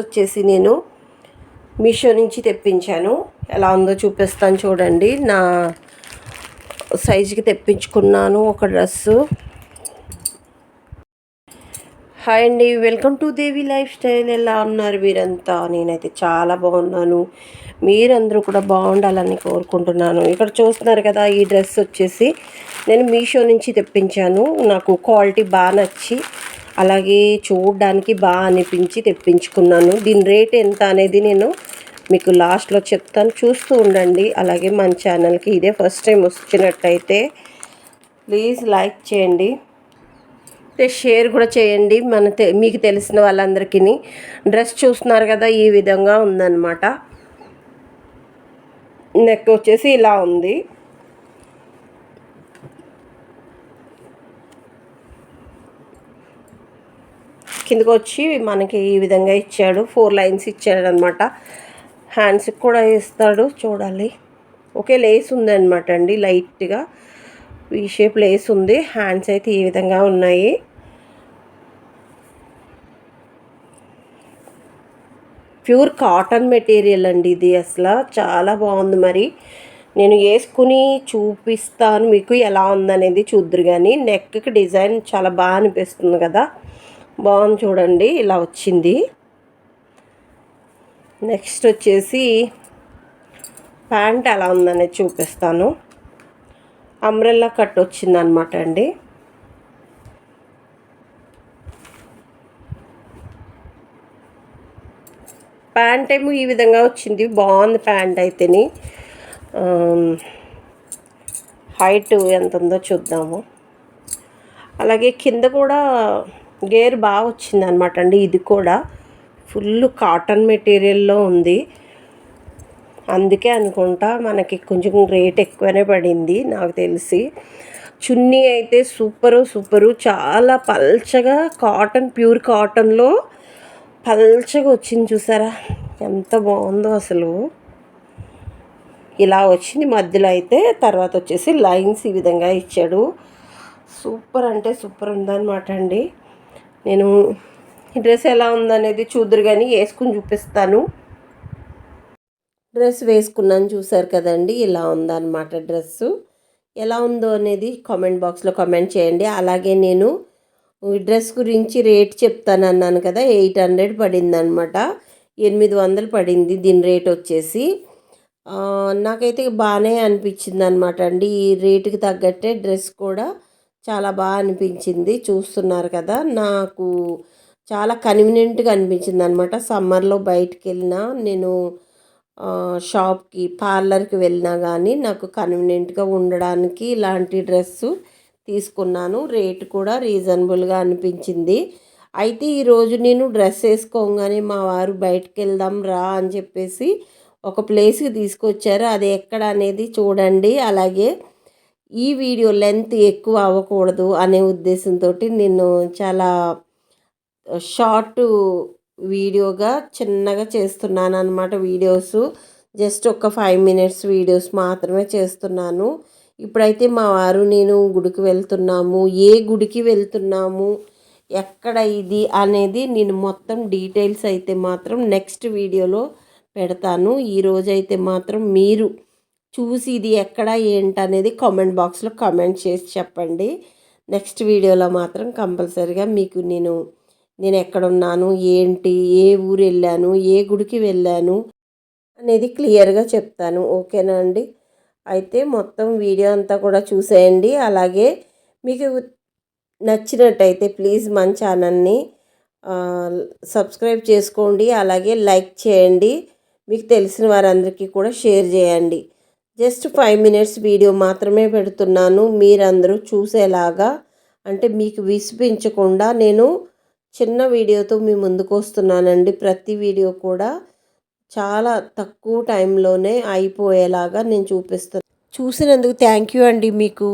వచ్చేసి నేను మీషో నుంచి తెప్పించాను. ఎలా ఉందో చూపిస్తాను చూడండి. నా సైజుకి తెప్పించుకున్నాను ఒక డ్రెస్సు. హాయ్ అండి welcome to Devi lifestyle. ఎలా ఉన్నారు మీరంతా? నేనైతే చాలా బాగున్నాను. మీరందరూ కూడా బాగుండాలని కోరుకుంటున్నాను. ఇక్కడ చూస్తున్నారు కదా ఈ డ్రెస్ వచ్చేసి నేను మీషో నుంచి తెప్పించాను. నాకు క్వాలిటీ బాగా నచ్చి అలాగే చూడడానికి బాగా అనిపించి తెప్పించుకున్నాను. దీని రేట్ ఎంత అనేది నేను మీకు లాస్ట్లో చెప్తాను. చూస్తూ ఉండండి. అలాగే మన ఛానల్కి ఇదే ఫస్ట్ టైం వచ్చినట్టయితే ప్లీజ్ లైక్ చేయండి. షేర్ కూడా చేయండి. మన తె మీకు తెలిసిన వాళ్ళందరికీ డ్రెస్ చూస్తున్నారు కదా ఈ విధంగా ఉందన్నమాట. నెక్ వచ్చేసి ఇలా ఉంది. కిందకు వచ్చి మనకి ఈ విధంగా ఇచ్చాడు. ఫోర్ లైన్స్ ఇచ్చాడు అనమాట హ్యాండ్స్కి కూడా ఇస్తాడు చూడాలి. ఓకే లేస్ ఉందన్నమాట అండి. లైట్గా ఈ షేప్ లేస్ ఉంది. హ్యాండ్స్ అయితే ఈ విధంగా ఉన్నాయి. ప్యూర్ కాటన్ మెటీరియల్ అండి ఇది అసలు. చాలా బాగుంది మరి. నేను వేసుకుని చూపిస్తాను మీకు ఎలా ఉందనేది చూద్దరు కానీ నెక్కి డిజైన్ చాలా బాగా అనిపిస్తుంది కదా. బాగుంది చూడండి ఇలా వచ్చింది. నెక్స్ట్ వచ్చేసి ప్యాంట్ ఎలా ఉందనేది చూపిస్తాను. అంబ్రెల్లా కట్ వచ్చిందనమాట అండి. ప్యాంట్ ఏమో ఈ విధంగా వచ్చింది బాగుంది ప్యాంట్ అయితేని. హైట్ ఎంత ఉందో చూద్దాము. అలాగే కింద కూడా గేర్ బాగా వచ్చింది అనమాట అండి. ఇది కూడా ఫుల్ కాటన్ మెటీరియల్లో ఉంది. అందుకే అనుకుంటా మనకి కొంచెం రేట్ ఎక్కువనే పడింది నాకు తెలిసి. చున్నీ అయితే సూపరు సూపరు. చాలా పల్చగా కాటన్ ప్యూర్ కాటన్లో పల్చగా వచ్చింది చూసారా? ఎంత బాగుందో అసలు. ఇలా వచ్చింది. మధ్యలో అయితే తర్వాత వచ్చేసి లైన్స్ ఈ విధంగా ఇచ్చాడు. సూపర్ అంటే సూపర్ ఉందన్నమాట అండి. నేను ఈ డ్రెస్ ఎలా ఉందనేది చూద్దరు కానీ వేసుకుని చూపిస్తాను. డ్రెస్ వేసుకున్నాను చూసారు కదండి ఇలా ఉందన్నమాట డ్రెస్సు. ఎలా ఉందో అనేది కామెంట్ బాక్స్లో కామెంట్ చేయండి. అలాగే నేను డ్రెస్ గురించి రేట్ చెప్తాను అన్నాను కదా ఎయిట్ హండ్రెడ్ పడింది అనమాట ఎనిమిది వందలు పడింది దీని రేట్ వచ్చేసి. నాకైతే బాగానే అనిపించింది అనమాట అండి. ఈ రేటుకి తగ్గట్టే డ్రెస్ కూడా చాలా బాగా అనిపించింది. చూస్తున్నారు కదా. నాకు చాలా కన్వీనియంట్గా అనిపించింది అనమాట సమ్మర్లో బయటికి వెళ్ళినా నేను షాప్కి పార్లర్కి వెళ్ళినా కానీ నాకు కన్వీనియంట్గా ఉండడానికి ఇలాంటి డ్రెస్సు తీసుకున్నాను. రేటు కూడా రీజనబుల్గా అనిపించింది. అయితే ఈరోజు నేను డ్రెస్ వేసుకోగానే మా వారు బయటకు వెళ్దాం రా అని చెప్పేసి ఒక ప్లేస్కి తీసుకొచ్చారు. అది ఎక్కడ అనేది చూడండి. అలాగే ఈ వీడియో లెంత్ ఎక్కువ అవ్వకూడదు అనే ఉద్దేశంతో నేను చాలా షార్ట్ వీడియోగా చిన్నగా చేస్తున్నాను అనమాట వీడియోస్. జస్ట్ ఒక ఫైవ్ మినిట్స్ వీడియోస్ మాత్రమే చేస్తున్నాను. ఇప్పుడైతే మా వారు నేను గుడికి వెళ్తున్నాము. ఏ గుడికి వెళ్తున్నాము? ఎక్కడ ఇది అనేది నేను మొత్తం డీటెయిల్స్ అయితే మాత్రం నెక్స్ట్ వీడియోలో పెడతాను. ఈరోజైతే మాత్రం మీరు చూసి ఇది ఎక్కడ ఏంటనేది కామెంట్ బాక్స్లో కామెంట్ చేసి చెప్పండి. నెక్స్ట్ వీడియోలో మాత్రం కంపల్సరిగా మీకు నేను నేను ఎక్కడున్నాను ఏంటి ఏ ఊరు వెళ్ళాను ఏ గుడికి వెళ్ళాను అనేది క్లియర్గా చెప్తాను. ఓకేనా అండి? అయితే మొత్తం వీడియో అంతా కూడా చూసేయండి. అలాగే మీకు నచ్చినట్టయితే ప్లీజ్ మన ఛానల్ని సబ్స్క్రైబ్ చేసుకోండి. అలాగే లైక్ చేయండి. మీకు తెలిసిన వారందరికీ కూడా షేర్ చేయండి. జస్ట్ ఫైవ్ మినిట్స్ వీడియో మాత్రమే పెడుతున్నాను. మీరందరూ చూసేలాగా అంటే మీకు విసిపించకుండా నేను చిన్న వీడియోతో మీ ముందుకు వస్తున్నానండి ప్రతి వీడియో కూడా చాలా తక్కువ టైంలోనే అయిపోయేలాగా నేను చూపిస్తాను చూసినందుకు థ్యాంక్ యూ అండి మీకు.